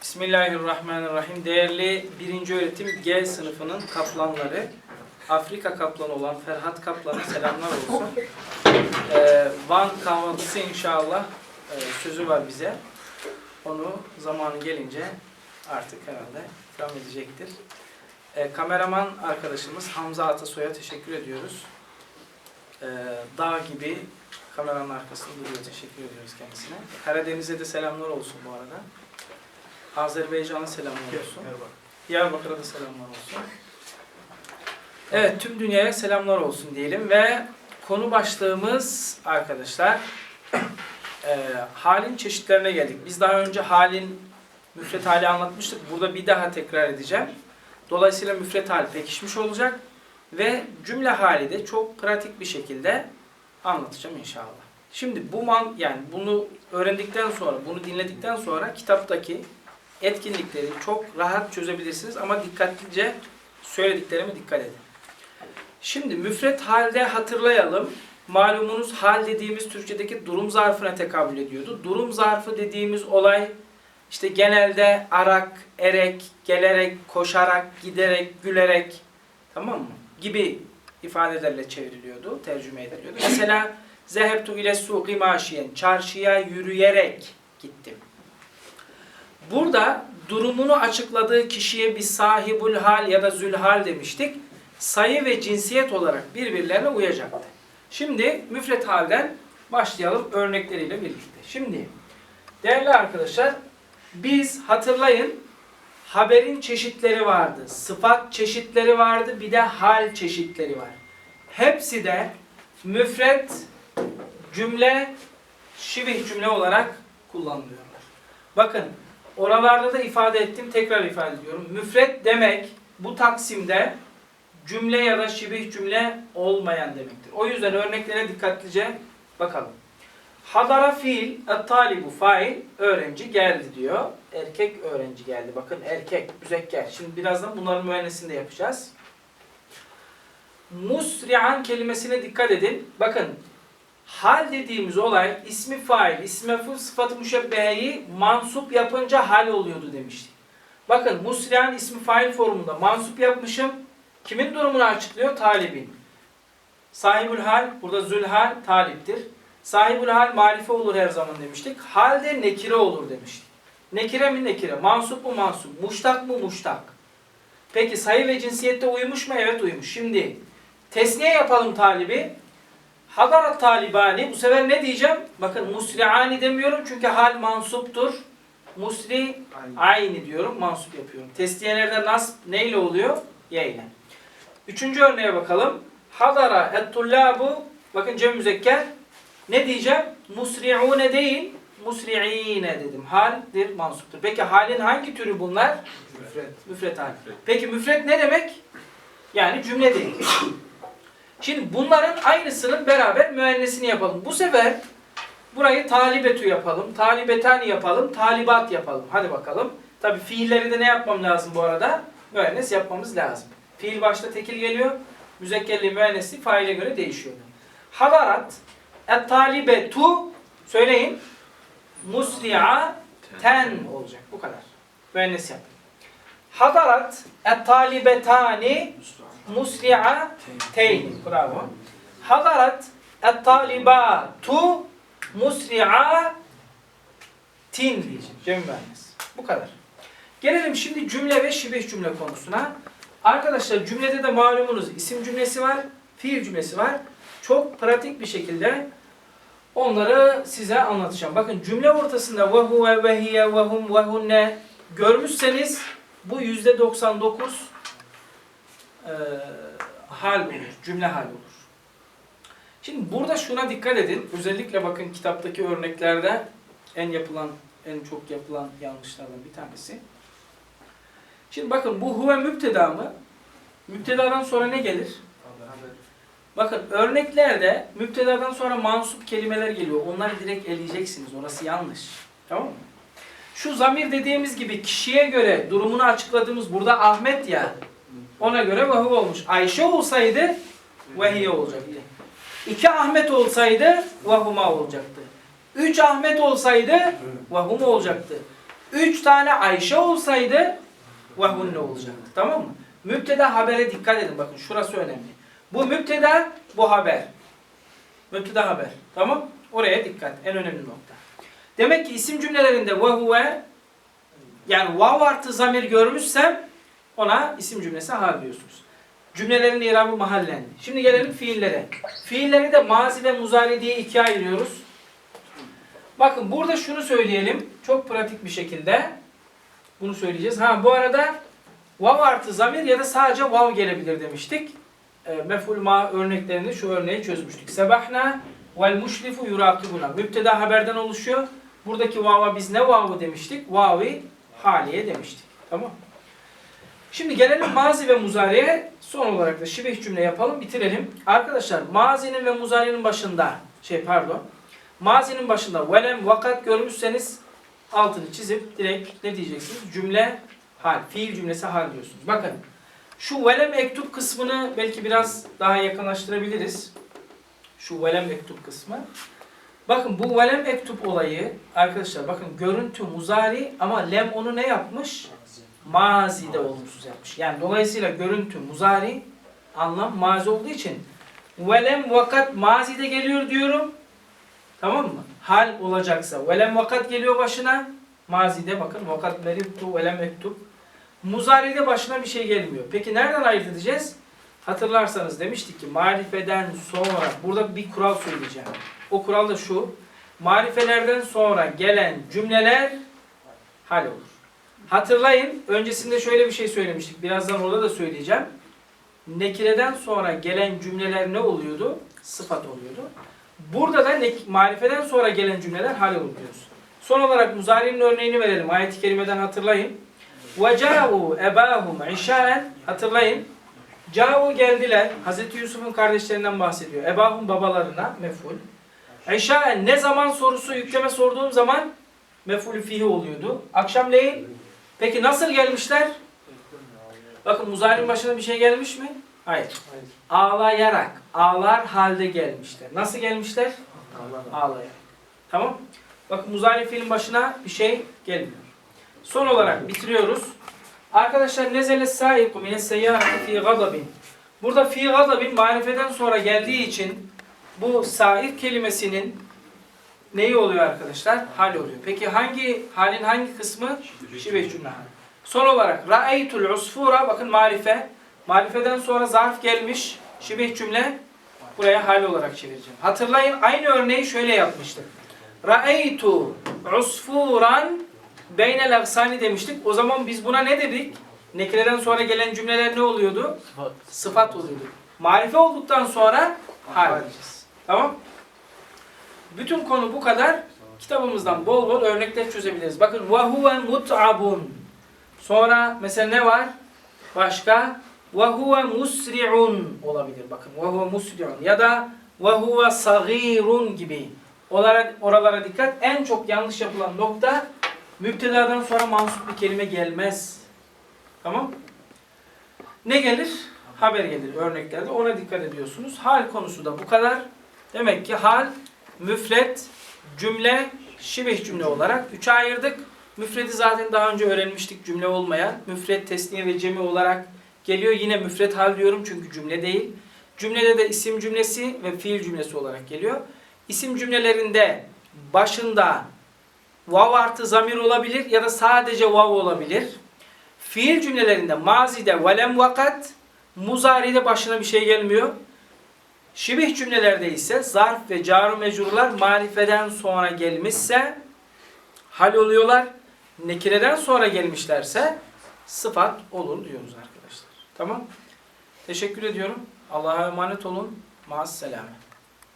Bismillahirrahmanirrahim. Değerli birinci öğretim G sınıfının kaplanları, Afrika kaplanı olan Ferhat Kaplan'a selamlar olsun. Ee, Van kahvaltısı inşallah e, sözü var bize. Onu zamanı gelince artık herhalde ikram edecektir. Ee, kameraman arkadaşımız Hamza Atasoy'a teşekkür ediyoruz. Ee, dağ gibi kameranın arkasında duruyor. Teşekkür ediyoruz kendisine. Karadeniz'e de selamlar olsun bu arada. Azerbaycan'a selamlar olsun. Diyarbakır'a da selamlar olsun. Evet, tüm dünyaya selamlar olsun diyelim ve konu başlığımız arkadaşlar e, halin çeşitlerine geldik. Biz daha önce halin müfret hali anlatmıştık. Burada bir daha tekrar edeceğim. Dolayısıyla müfret hali pekişmiş olacak ve cümle hali de çok pratik bir şekilde anlatacağım inşallah. Şimdi bu man yani bunu öğrendikten sonra, bunu dinledikten sonra kitaptaki etkinlikleri çok rahat çözebilirsiniz ama dikkatlice söylediklerime dikkat edin. Şimdi müfret halde hatırlayalım. Malumunuz hal dediğimiz Türkçedeki durum zarfına tekabül ediyordu. Durum zarfı dediğimiz olay işte genelde arak, erek, gelerek, koşarak, giderek, gülerek tamam mı? gibi ifadelerle çevriliyordu, tercüme ediliyordu. Mesela zehebtu ile suqi maşiyen, çarşıya yürüyerek. Burada durumunu açıkladığı kişiye bir sahibul hal ya da zülhal demiştik. Sayı ve cinsiyet olarak birbirlerine uyacaktı. Şimdi müfret halden başlayalım örnekleriyle birlikte. Şimdi değerli arkadaşlar biz hatırlayın haberin çeşitleri vardı. Sıfat çeşitleri vardı. Bir de hal çeşitleri var. Hepsi de müfret cümle şibih cümle olarak kullanılıyorlar. Bakın oralarda da ifade ettim. Tekrar ifade ediyorum. Müfret demek bu taksimde cümle ya da şibih cümle olmayan demektir. O yüzden örneklere dikkatlice bakalım. Hadara fiil, talibu fail, öğrenci geldi diyor. Erkek öğrenci geldi. Bakın erkek, müzekker. Şimdi birazdan bunların müennesini de yapacağız. Musri'an kelimesine dikkat edin. Bakın hal dediğimiz olay ismi fail, ismi mef'ul, sıfatı müşebbeheyi mansup yapınca hal oluyordu demiştik. Bakın musri'an ismi fail formunda mansup yapmışım. Kimin durumunu açıklıyor? Talibin. Sahibül hal, burada zülhal taliptir. Sahibül hal marife olur her zaman demiştik. Halde nekire olur demiştik. Nekire mi nekire? Mansup mu mansup? Muştak mı muştak? Peki sayı ve cinsiyette uymuş mu? Evet uymuş. Şimdi tesniye yapalım talibi. Hadarat talibani. Bu sefer ne diyeceğim? Bakın musri'ani demiyorum çünkü hal mansuptur. Musri ayni diyorum. Mansup yapıyorum. Tesniyelerde nasb neyle oluyor? Ya ile. Üçüncü örneğe bakalım. Hadara et-tullabu bakın cem müzekker ne diyeceğim? Musri'une değil, musri'ine dedim. Haldir, mansuptur. Peki halin hangi türü bunlar? Müfret. Müfret hal. Peki müfret ne demek? Yani cümle değil. Şimdi bunların aynısının beraber müennesini yapalım. Bu sefer burayı talibetü yapalım, talibetani yapalım, talibat yapalım. Hadi bakalım. Tabi fiilleri de ne yapmam lazım bu arada? Müennes yapmamız lazım. Fiil başta tekil geliyor. Müzekkerli müennesi faile göre değişiyor. Hadarat et-talibetu söyleyin. Musri'a ten olacak. Bu kadar. Müennes yap. Hadarat et-talibetani musri'a teyn. Bravo. Hadarat et-talibatu musri'a tin diyeceğim. Cem müennes. Bu kadar. Gelelim şimdi cümle ve şibih cümle konusuna. Arkadaşlar cümlede de malumunuz isim cümlesi var, fiil cümlesi var. Çok pratik bir şekilde onları size anlatacağım. Bakın cümle ortasında ve huve ve hiye ve hum ve hunne görmüşseniz bu yüzde 99 eee, hal olur. Cümle hal olur. Şimdi burada şuna dikkat edin. Özellikle bakın kitaptaki örneklerde en yapılan, en çok yapılan yanlışlardan bir tanesi. Şimdi bakın bu huve müpteda mı? Müptedadan sonra ne gelir? Bakın örneklerde müptedadan sonra mansup kelimeler geliyor. Onları direkt eleyeceksiniz. Orası yanlış. Tamam mı? Şu zamir dediğimiz gibi kişiye göre durumunu açıkladığımız burada Ahmet ya. Ona göre vahuv olmuş. Ayşe olsaydı vehiye olacaktı. İki Ahmet olsaydı vahuma olacaktı. Üç Ahmet olsaydı vahum olacaktı. Üç tane Ayşe olsaydı vehunne olacaktı. Tamam mı? Müpteda habere dikkat edin. Bakın şurası önemli. Bu müpteda, bu haber. Müpteda haber. Tamam? Oraya dikkat. En önemli nokta. Demek ki isim cümlelerinde ve huve yani vav artı zamir görmüşsem ona isim cümlesi hal diyorsunuz. Cümlelerin irabı mahallen. Şimdi gelelim fiillere. Fiilleri de mazi ve muzari diye ikiye ayırıyoruz. Bakın burada şunu söyleyelim. Çok pratik bir şekilde. Bunu söyleyeceğiz. Ha bu arada vav artı zamir ya da sadece vav gelebilir demiştik. E, mef'ul ma örneklerinde şu örneği çözmüştük. Sebahna vel muşrifu yurakibuna. Müpteda haberden oluşuyor. Buradaki vava biz ne vavı demiştik? Vavi haliye demiştik. Tamam Şimdi gelelim mazi ve muzariye. Son olarak da şibih cümle yapalım, bitirelim. Arkadaşlar mazinin ve muzarinin başında, şey pardon, mazinin başında velem vakat görmüşseniz altını çizip direkt ne diyeceksiniz? Cümle hal, fiil cümlesi hal diyorsunuz. Bakın şu velem ektup kısmını belki biraz daha yakınlaştırabiliriz. Şu velem ektup kısmı. Bakın bu velem ektup olayı arkadaşlar bakın görüntü muzari ama lem onu ne yapmış? Mazide olumsuz yapmış. Yani dolayısıyla görüntü muzari anlam mazi olduğu için velem vakat mazide geliyor diyorum. Tamam mı? Hal olacaksa velem vakat geliyor başına. Mazide bakın vakat veriptu velem ektup. Muzari'de başına bir şey gelmiyor. Peki nereden ayırt edeceğiz? Hatırlarsanız demiştik ki marifeden sonra burada bir kural söyleyeceğim. O kural da şu. Marifelerden sonra gelen cümleler hal olur. Hatırlayın öncesinde şöyle bir şey söylemiştik. Birazdan orada da söyleyeceğim. Nekireden sonra gelen cümleler ne oluyordu? Sıfat oluyordu. Burada da nek- marifeden sonra gelen cümleler hal olur diyoruz. Son olarak muzari'nin örneğini verelim. Ayet-i kerimeden hatırlayın. وَجَاءُوا اَبَاهُمْ عِشَاءً Hatırlayın. Cavu geldiler. Hazreti Yusuf'un kardeşlerinden bahsediyor. Ebahum babalarına meful. İşaen ne zaman sorusu yükleme sorduğum zaman mefulü fihi oluyordu. Akşamleyin. Peki nasıl gelmişler? Bakın muzari'nin başına bir şey gelmiş mi? Hayır. Ağlayarak, ağlar halde gelmişler. Nasıl gelmişler? Ağlayarak. Tamam. Bakın muzari fiilin başına bir şey gelmiyor. Son olarak bitiriyoruz. Arkadaşlar nezele saiku mine seyyarati fi gadabin. Burada fi gadabin marifeden sonra geldiği için bu saik kelimesinin neyi oluyor arkadaşlar? Hal oluyor. Peki hangi halin hangi kısmı? Şibeh cümle hali. Son olarak ra'eytul usfura bakın marife. Marifeden sonra zarf gelmiş. Şibeh cümle buraya hal olarak çevireceğim. Hatırlayın aynı örneği şöyle yapmıştık. Ra'eytu usfuran beynel agsani demiştik. O zaman biz buna ne dedik? Nekireden sonra gelen cümleler ne oluyordu? Sıfat. Sıfat oluyordu. Marife olduktan sonra hal diyeceğiz. Tamam? Bütün konu bu kadar. Kitabımızdan bol bol örnekler çözebiliriz. Bakın وَهُوَ مُتْعَبٌ Sonra mesela ne var? Başka وَهُوَ مُسْرِعٌ olabilir. Bakın وَهُوَ مُسْرِعٌ ya da وَهُوَ صَغِيرٌ gibi. Oralara, oralara dikkat. En çok yanlış yapılan nokta müptedadan sonra mansup bir kelime gelmez. Tamam? Ne gelir? Haber gelir örneklerde. Ona dikkat ediyorsunuz. Hal konusu da bu kadar. Demek ki hal, müfret, cümle, şibih cümle olarak üçe ayırdık. Müfredi zaten daha önce öğrenmiştik cümle olmayan. Müfret, tesniye ve cemi olarak geliyor. Yine müfret hal diyorum çünkü cümle değil. Cümlede de isim cümlesi ve fiil cümlesi olarak geliyor. İsim cümlelerinde başında vav artı zamir olabilir ya da sadece vav olabilir. Fiil cümlelerinde mazide velem vakat, muzari'de başına bir şey gelmiyor. Şibih cümlelerde ise zarf ve caru mecrular marifeden sonra gelmişse hal oluyorlar. Nekireden sonra gelmişlerse sıfat olur diyoruz arkadaşlar. Tamam. Teşekkür ediyorum. Allah'a emanet olun. Maas selamı.